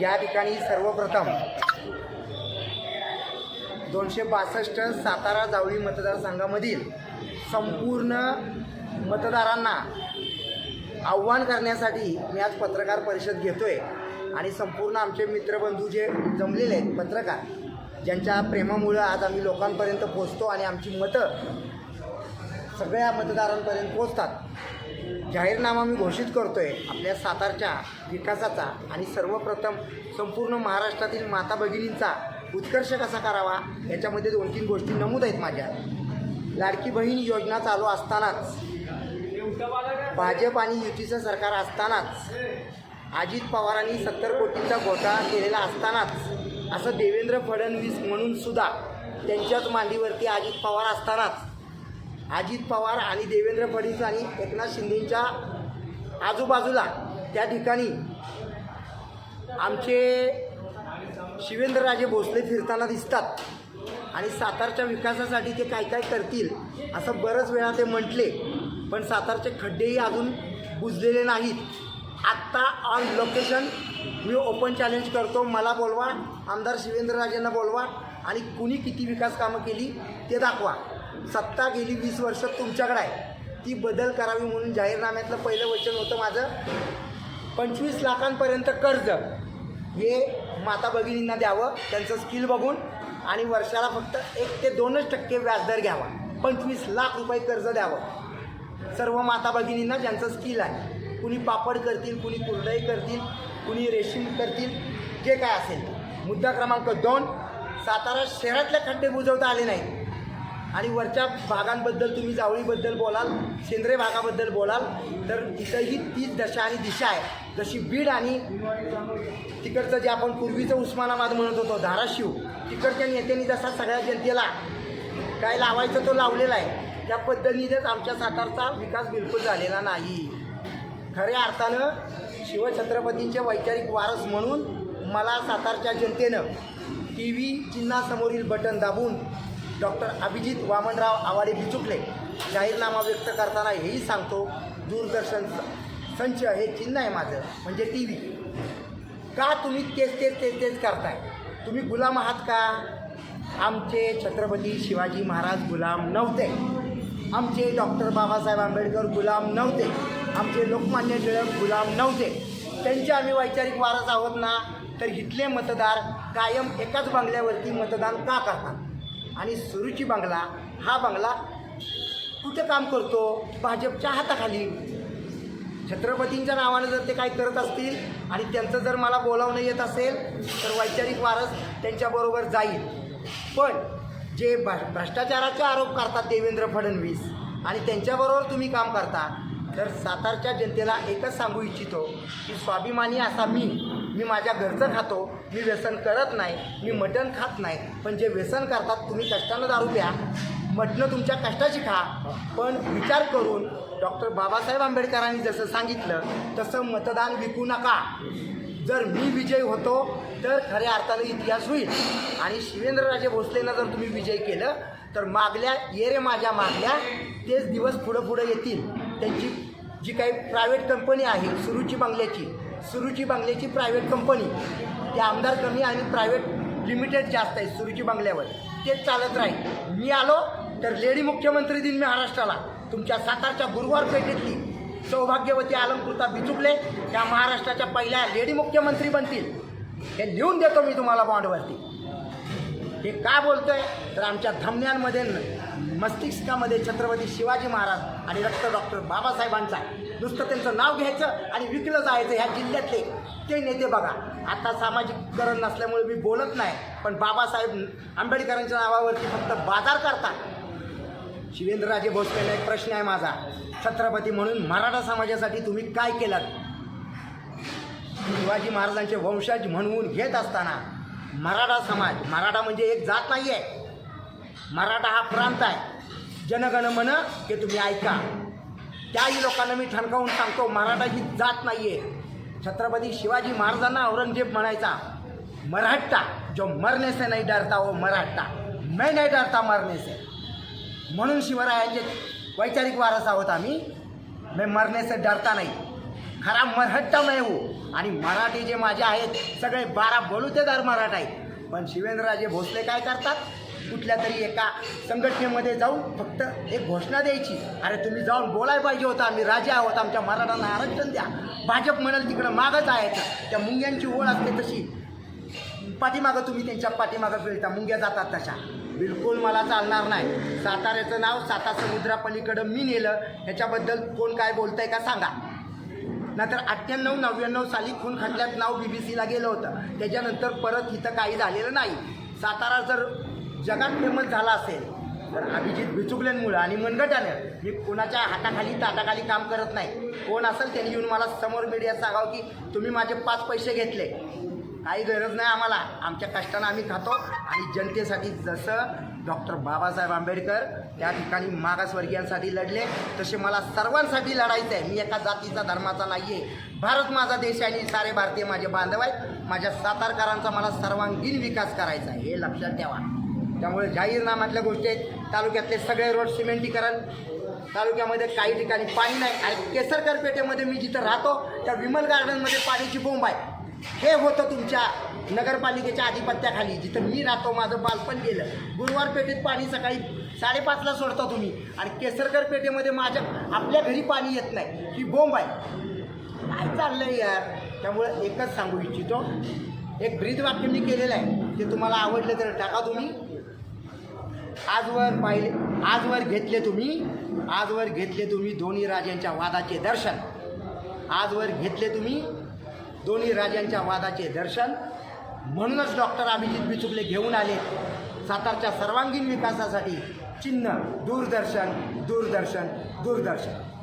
या ठिकाणी सर्वप्रथम दोनशे बासष्ट सातारा जावळी मतदारसंघामधील संपूर्ण मतदारांना आव्हान करण्यासाठी मी आज पत्रकार परिषद घेतो आहे आणि संपूर्ण आमचे मित्रबंधू जे जमलेले आहेत पत्रकार ज्यांच्या प्रेमामुळं आज आम्ही लोकांपर्यंत पोचतो आणि आमची मतं सगळ्या मतदारांपर्यंत पोचतात जाहीरनामा मी घोषित करतो आहे आपल्या सातारच्या विकासाचा आणि सर्वप्रथम संपूर्ण महाराष्ट्रातील माता भगिनींचा उत्कर्ष कसा करावा? याच्यामध्ये दोन तीन गोष्टी नमूद आहेत माझ्या. लाडकी बहीण योजना चालू असतानाच भाजप आणि युतीचं सरकार असतानाच अजित पवारांनी सत्तर कोटींचा घोटाळा केलेला असतानाच असं देवेंद्र फडणवीस म्हणून सुद्धा त्यांच्याच मांडीवरती अजित पवार असतानाच अजित पवार आणि देवेंद्र फडणवीस आणि एकनाथ शिंदेच्या आजूबाजूला त्या ठिकाणी आमचे शिवेंद्रराजे भोसले फिरताना दिसतात आणि सातारच्या विकासासाठी ते काय काय करतील असं बरंच वेळा ते म्हटले पण सातारचे खड्डेही अजून बुजलेले नाहीत. आत्ता ऑन लोकेशन मी ओपन चॅलेंज करतो मला बोलवा आमदार शिवेंद्रराजेंना बोलवा आणि कुणी किती विकास कामं केली ते दाखवा. सत्ता गेली वीस वर्ष तुमच्याकडे आहे. ती बदल करावी म्हणून जाहीरनाम्यातलं पहिलं वचन होतं माझं. पंचवीस लाखांपर्यंत कर्ज हे माता भगिनींना द्यावं त्यांचं स्किल बघून आणि वर्षाला फक्त एक ते दोनच टक्के व्याजदर घ्यावा. पंचवीस लाख रुपये कर्ज द्यावं. सर्व माता भगिनींना ज्यांचं स्किल आहे. कुणी पापड करतील कुणी कुरडई करतील कुणी रेशीम करतील जे काय असेल. मुद्दा क्रमांक दोन सातारा शहरातले खड्डे बुजवता आले नाही आणि वरच्या भागांबद्दल तुम्ही जावळीबद्दल बोलाल सेंद्रिय भागाबद्दल बोलाल तर तिथंही तीच दशा आणि दिशा आहे. जशी बीड आणि तिकडचं जे आपण पूर्वीचं उस्मानाबाद म्हणत होतो धाराशिव तिकडच्या नेत्यांनी जसा सगळ्या जनतेला काय लावायचं तो लावलेला आहे. त्या पद्धतीनेच आमच्या सातारचा विकास बिलकुल झालेला नाही. खऱ्या अर्थानं शिवछत्रपतींचे वैचारिक वारस म्हणून मला सातारच्या जनतेनं टी व्ही चिन्हासमोरील बटन दाबून डॉक्टर अभिजित वामनराव आवाडे बिचुकले. जाहीरनामा व्यक्त करताना हेही सांगतो दूरदर्शन संच हे चिन्ह आहे माझं म्हणजे टी व्ही का तुम्ही तेच तेच तेच तेच करताय? तुम्ही गुलाम आहात का? आमचे छत्रपती शिवाजी महाराज गुलाम नव्हते. आमचे डॉक्टर बाबासाहेब आंबेडकर गुलाम नव्हते. आमचे लोकमान्य टिळक गुलाम नव्हते. त्यांचे आम्ही वैचारिक वारस आहोत ना तर इथले मतदार कायम एकाच बंगल्यावरती मतदान का करतात? आणि सुरुची बंगला हा बंगला कुठं काम करतो? भाजपच्या हाताखाली. छत्रपतींच्या नावानं जर ते काय करत असतील आणि त्यांचं जर मला बोलावणं येत असेल तर वैचारिक वारस त्यांच्याबरोबर जाईल. पण जे भ्रष्टाचाराचे आरोप करतात देवेंद्र फडणवीस आणि त्यांच्याबरोबर तुम्ही काम करता तर सातारच्या जनतेला एकच सांगू इच्छितो की स्वाभिमानी असा मी मी माझ्या घरचं खातो मी व्यसन करत नाही मी मटण खात नाही पण जे व्यसन करतात तुम्ही कष्टानं दारू प्या. मटणं तुमच्या कष्टाची खा. पण विचार करून डॉक्टर बाबासाहेब आंबेडकरांनी जसं सांगितलं तसं मतदान विकू नका. जर मी विजय होतो तर खऱ्या अर्थानं इतिहास होईल. आणि शिवेंद्रराजे भोसलेनं जर तुम्ही विजय केलं तर मागल्या ये रे माझ्या मागल्या तेच दिवस पुढं पुढं येतील. त्यांची जी काही प्रायव्हेट कंपनी आहे सुरुची बंगल्याची सुरुची बंगल्याची प्रायव्हेट कंपनी ते आमदार कमी आणि प्रायव्हेट लिमिटेड जास्त आहे सुरुची बंगल्यावर. तेच चालत राहील. मी आलो तर लेडी मुख्यमंत्री दिन महाराष्ट्राला. तुमच्या सातारच्या गुरुवार पेठेतली सौभाग्यवती अलंकृता बिचुकले त्या महाराष्ट्राच्या पहिल्या लेडी मुख्यमंत्री बनतील. हे लिहून देतो मी तुम्हाला बॉन्डवरती हे का बोलतोय? तर आमच्या धमन्यांमध्ये मस्तिष्कामध्ये छत्रपती शिवाजी महाराज आणि रक्त डॉक्टर बाबासाहेबांचा. नुसतं त्यांचं नाव घ्यायचं आणि विकलं जायचं ह्या जिल्ह्यातले. ते नेते बघा. आता सामाजिककरण नसल्यामुळे मी बोलत नाही पण बाबासाहेब आंबेडकरांच्या नावावरती फक्त बाजार करतात. शिवेंद्रराजे भोसलेला एक प्रश्न आहे माझा. छत्रपती म्हणून मराठा समाजासाठी तुम्ही काय केलं? शिवाजी महाराजांचे वंशज म्हणून घेत असताना मराठा समाज मराठा म्हणजे एक जात नाही आहे मराठा हा प्रांत आहे. जनगण म्हण की तुम्ही ऐका. त्याही लोकांना मी ठणकावून सांगतो मराठा ही जात नाही आहे छत्रपती शिवाजी महाराजांना औरंगजेब म्हणायचा मराठा जो मरने से नाही डरता वो मराठा. मैं नाही डरता मरने से. म्हणून शिवरायांचे वैचारिक वारस आहोत आम्ही मैं मरने से डरता नाही. खरा मराठा हो. आणि मराठी जे माझे आहेत सगळे बारा बलुतेदार मराठा आहेत. पण शिवेंद्रराजे भोसले काय करतात? कुठल्या तरी एका संघटनेमध्ये जाऊन फक्त एक घोषणा द्यायची. अरे तुम्ही जाऊन बोलाय पाहिजे होता आम्ही राजे आहोत आमच्या मराठांना आरक्षण द्या. भाजप म्हणाल तिकडं मागच आहे. त्या मुंग्यांची ओढ असते तशी. पाठीमागं तुम्ही त्यांच्या पाठीमागं फिरता मुंग्या जातात तशा. बिलकुल मला चालणार नाही. साताऱ्याचं नाव साता समुद्रापलीकडं मी नेलं. ह्याच्याबद्दल कोण काय बोलतंय का सांगा. नंतर अठ्ठ्याण्णव नव्याण्णव साली खून खटल्यात नाव बी बी सीला गेलं होतं. त्याच्यानंतर परत इथं काही झालेलं नाही. सातारा जर जगात फेमस झाला असेल तर अभिजित भिचुकल्यांमुळं आणि मनगटानं मी कोणाच्या हाताखाली ताटाखाली काम करत नाही. कोण असेल त्यांनी येऊन मला समोर मीडियात सांगावं की तुम्ही माझे पाच पैसे घेतले. काही गरज नाही आम्हाला. आमच्या कष्टानं आम्ही खातो आणि जनतेसाठी जसं डॉक्टर बाबासाहेब आंबेडकर त्या ठिकाणी मागासवर्गीयांसाठी लढले तसे मला सर्वांसाठी लढायचं आहे. मी एका जातीचा धर्माचा नाही आहे भारत माझा देश आहे आणि सारे भारतीय माझे बांधव आहेत. माझ्या सातारकरांचा मला सर्वांगीण विकास करायचा आहे. हे लक्षात ठेवा. त्यामुळे जाहीरनाम्यातल्या गोष्टी आहेत. तालुक्यातले सगळे रोड सिमेंटीकरण तालुक्यामध्ये काही ठिकाणी पाणी नाही आणि केसरकर पेठेमध्ये मी जिथं राहतो त्या विमल गार्डनमध्ये पाण्याची बोंब आहे. हे होतं तुमच्या नगरपालिकेच्या आधिपत्याखाली. जिथं मी राहतो माझं बालपण गेलं. गुरुवार पेठेत पाणी सकाळी साडेपाचला सोडता तुम्ही. आणि केसरकर पेठेमध्ये माझ्या आपल्या घरी पाणी येत नाही. ही बोंब आहे. काय चाललंय यार? त्यामुळं एकच सांगू इच्छितो. एक ब्रीद वाक्य मी केलेलं आहे. ते तुम्हाला आवडलं तर टाका तुम्ही. आजवर पाहिले आजवर घेतले तुम्ही आजवर घेतले तुम्ही दोन्ही राजांच्या वादाचे दर्शन. आजवर घेतले तुम्ही दोन्ही राजांच्या वादाचे दर्शन. म्हणूनच डॉक्टर अभिजित बिचुकले घेऊन आले. सातारच्या सर्वांगीण विकासासाठी चिन्ह दूरदर्शन दूरदर्शन दूरदर्शन.